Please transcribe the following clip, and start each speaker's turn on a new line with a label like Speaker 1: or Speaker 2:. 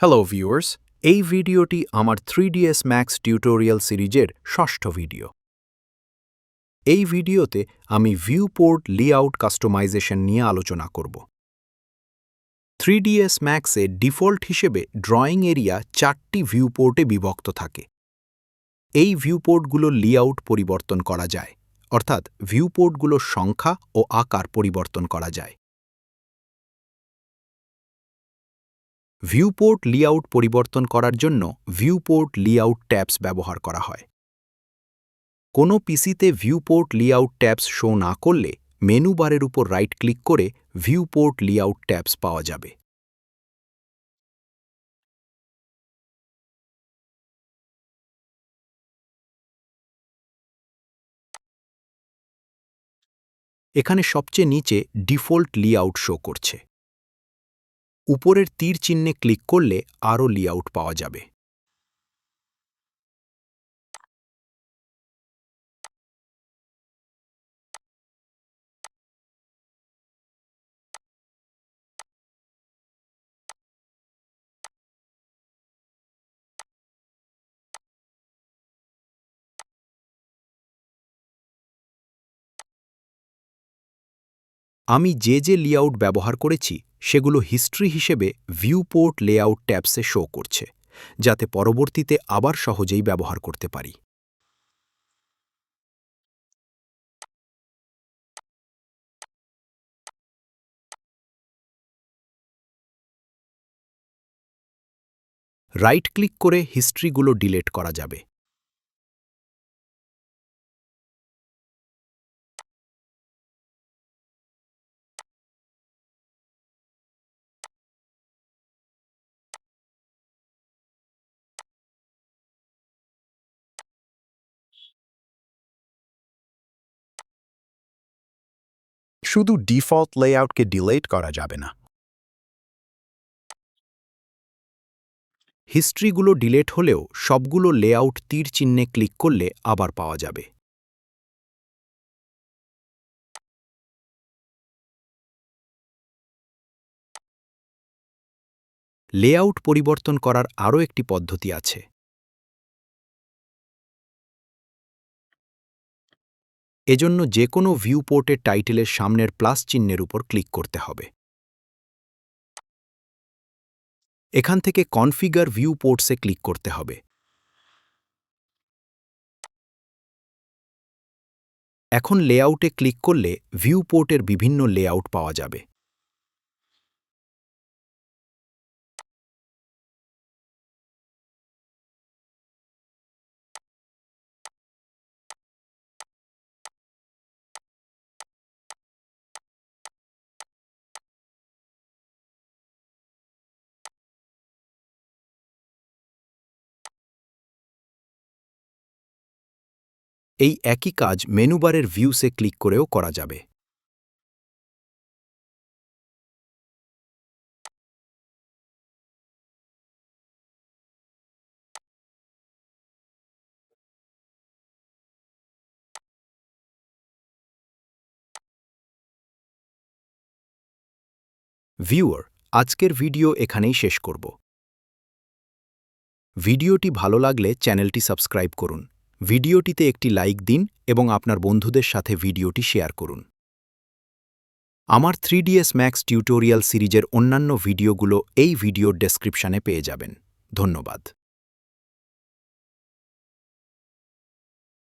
Speaker 1: Hello viewers এই ভিডিওটি আমার 3ds ম্যাক্স টিউটোরিয়াল সিরিজের ষষ্ঠ ভিডিও এই ভিডিওতে আমি ভিউপোর্ট লেআউট কাস্টমাইজেশন নিয়ে আলোচনা করব। 3ds ম্যাক্সে ডিফল্ট হিসেবে ড্রয়িং এরিয়া চারটি ভিউপোর্টে বিভক্ত থাকে। এই ভিউপোর্টগুলোর লেআউট পরিবর্তন করা যায়, অর্থাৎ ভিউপোর্টগুলোর সংখ্যা ও আকার পরিবর্তন করা যায়। ভিউপোর্ট লেআউট পরিবর্তন করার জন্য ভিউপোর্ট লেআউট ট্যাবস ব্যবহার করা হয়। কোনো পিসিতে ভিউপোর্ট লেআউট ট্যাবস শো না করলে মেনু বারের উপর রাইট ক্লিক করে ভিউপোর্ট লেআউট ট্যাবস পাওয়া যাবে। এখানে সবচেয়ে নিচে ডিফল্ট লেআউট শো করছে। উপরের তীর চিহ্নে ক্লিক করলে আরও লেআউট পাওয়া যাবে। আমি যে যে লেআউট ব্যবহার করেছি সেগুলো হিস্ট্রি হিসেবে ভিউপোর্ট লেআউট ট্যাবসে শো করছে, যাতে পরবর্তীতে আবার সহজেই ব্যবহার করতে পারি। রাইট ক্লিক করে হিস্ট্রিগুলো ডিলেট করা যাবে।
Speaker 2: শুধু ডিফল্ট লেআউটকে ডিলেট করা যাবে না।
Speaker 1: হিস্ট্রিগুলো ডিলেট হলেও সবগুলো লেআউট তীর চিহ্নে ক্লিক করলে আবার পাওয়া যাবে। লেআউট পরিবর্তন করার আরও একটি পদ্ধতি আছে। এজন্য যে কোনো ভিউপোর্টের টাইটেলের সামনের প্লাস চিহ্নের উপর ক্লিক করতে হবে। এখান থেকে কনফিগার ভিউ পোর্টসে ক্লিক করতে হবে। এখন লেআউটে ক্লিক করলে ভিউ পোর্টের বিভিন্ন লেআউট পাওয়া যাবে। এই একই কাজ মেনুবারের ভিউসে ক্লিক করেও করা যাবে। ভিউয়ার, আজকের ভিডিও এখানেই শেষ করব। ভিডিওটি ভালো লাগলে চ্যানেলটি সাবস্ক্রাইব করুন। ভিডিওটিতে একটি লাইক দিন এবং আপনার বন্ধুদের সাথে ভিডিওটি শেয়ার করুন। আমার থ্রি ডিএস ম্যাক্স টিউটোরিয়াল সিরিজের অন্যান্য ভিডিওগুলো এই ভিডিওর ডেসক্রিপশানে পেয়ে যাবেন। ধন্যবাদ।